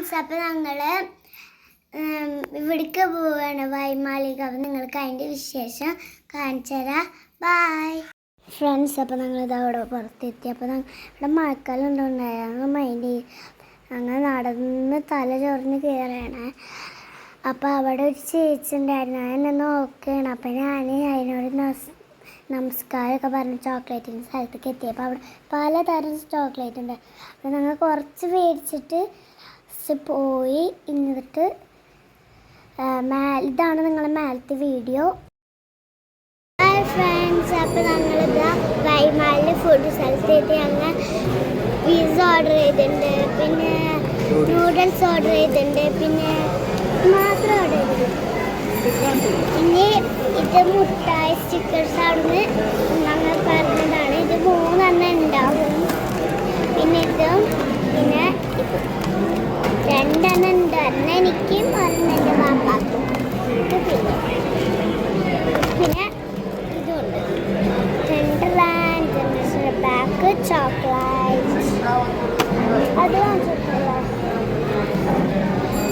Friends അപ്പോൾ ഞങ്ങൾ ഇവിടേക്ക് പോവുകയാണ് വൈമാളിക. അപ്പം നിങ്ങൾക്ക് അതിന്റെ വിശേഷം കാണിച്ചു തരാം. ബായ് ഫ്രണ്ട്സ് അപ്പോൾ ഞങ്ങൾ ഇത് അവിടെ പുറത്തെത്തി. അപ്പോൾ ഇവിടെ മഴക്കാലം ഉണ്ടോണ്ടായി ഞങ്ങൾ മൈൻഡ് ഞങ്ങൾ നടന്ന് തല ചൊറിഞ്ഞ് കയറുകയാണ് അപ്പോൾ അവിടെ ഒരു ചേച്ചി ഉണ്ടായിരുന്നു. ഞാൻ എന്നെ നോക്കുകയാണ്. അപ്പോൾ ഞാൻ അതിനോട് നമസ്കാരം നമസ്കാരമൊക്കെ പറഞ്ഞ് ചോക്ലേറ്റിന്റെ സ്ഥലത്തേക്ക് എത്തിയപ്പോൾ അവിടെ പലതരം ചോക്ലേറ്റ് ഉണ്ട്. അപ്പോൾ ഞങ്ങൾ കുറച്ച് മേടിച്ചിട്ട് പോയി എന്നിട്ട് മേ ഇതാണ് നിങ്ങളെ മേലത്തെ വീഡിയോ. ഫ്രണ്ട്സ് അപ്പോൾ ഞങ്ങളിതാ വൈമാലിൽ ഫുഡ് സ്ഥലത്തേക്ക് ഞങ്ങൾ പിസ്സ ഓർഡർ ചെയ്തിട്ടുണ്ട്. പിന്നെ നൂഡിൽസ് ഓർഡർ ചെയ്തിട്ടുണ്ട്. പിന്നെ മാത്രം ഓർഡർ ചെയ്തിട്ടുണ്ട്. പിന്നെ ഇത് മുട്ടായി സ്റ്റിക്കേഴ്സ് ആണെന്ന് ഞങ്ങൾ പറഞ്ഞതാണ്. ഇത് മൂന്നെണ്ണം ഉണ്ടാവും. പിന്നെ ഇതും പിന്നെ രണ്ടെണ്ണം ഉണ്ട് ഒരെണ്ണം എനിക്കും ഇത് പിന്നെ. പിന്നെ ഇതുണ്ട്. Central generation back chocolate. അത് വാങ്ങിച്ചിട്ടുള്ള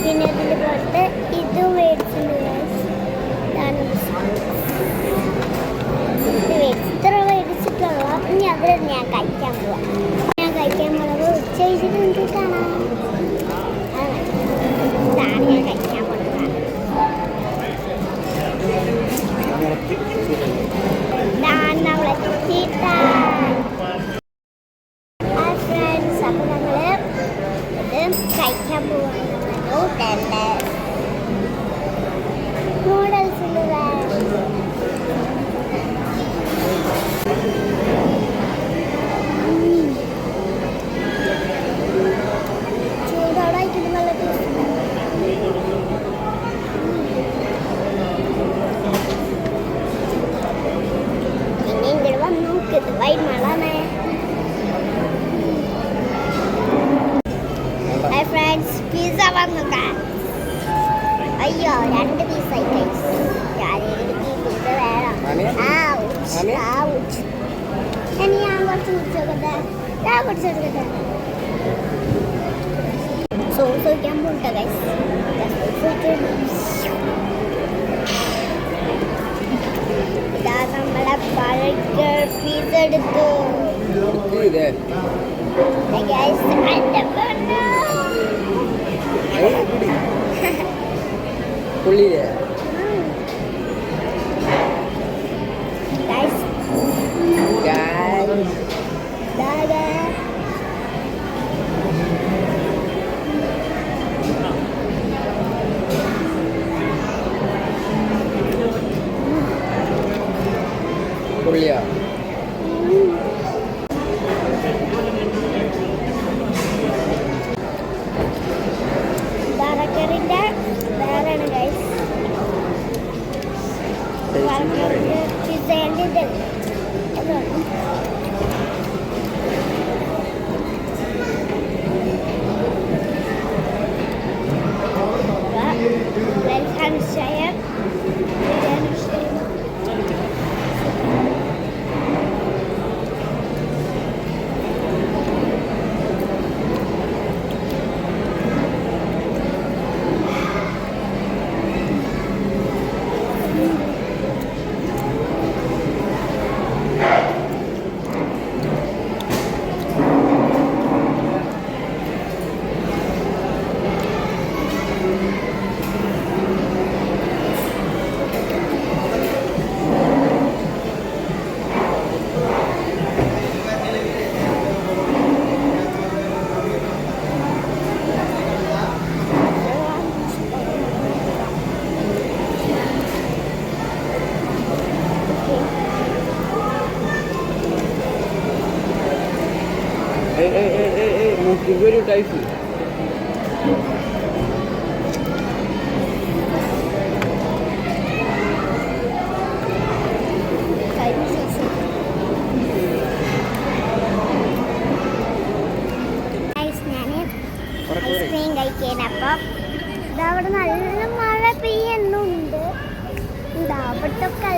പിന്നെ ഇതിന്റെ പുറത്ത് ഇത് മേടിച്ചിട്ടുണ്ട്. ใส่แค่บัวรู้แต่แล้วโมเดลสุดแรงชูดาวได้กินมาแล้วตัวทีนี้เดี๋ยวว่าน้องเกิดไว้มา ഫ്രണ്ട്സ് പിസ്സ വന്നു അയ്യോ രണ്ട് പീസായി കഴിച്ചു. എനിക്ക് പിസ്സ വേണം. ആ മാമി? ouch. ഇനി ഞാൻ കുറച്ച് കുടിച്ചോക്കട്ടെ ഞാൻ കുടിച്ചെടുക്കട്ടെ സോസ് വയ്ക്കാൻ പോട്ടെ ഗൈസ് ഇതാ നമ്മളെ ബർഗർ പിസ്സ എടുത്തു. ഗൈസ് എന്റെ പൊന്നോ. പുള്ളിയില്ലേ ഒരു ടൈപ്പ് ഐസ്ക്രീം കഴിക്കാൻ അപ്പം ഇതവിടെ നല്ല മഴ പെയ്യുന്നുണ്ട്. ഇതാ അവിടത്തൊക്കെ എല്ലാവരും പോയിട്ടുണ്ട്